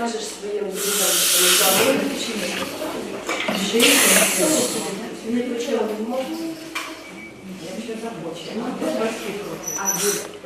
скажеш своїм друзям, що не еще рабочая. А,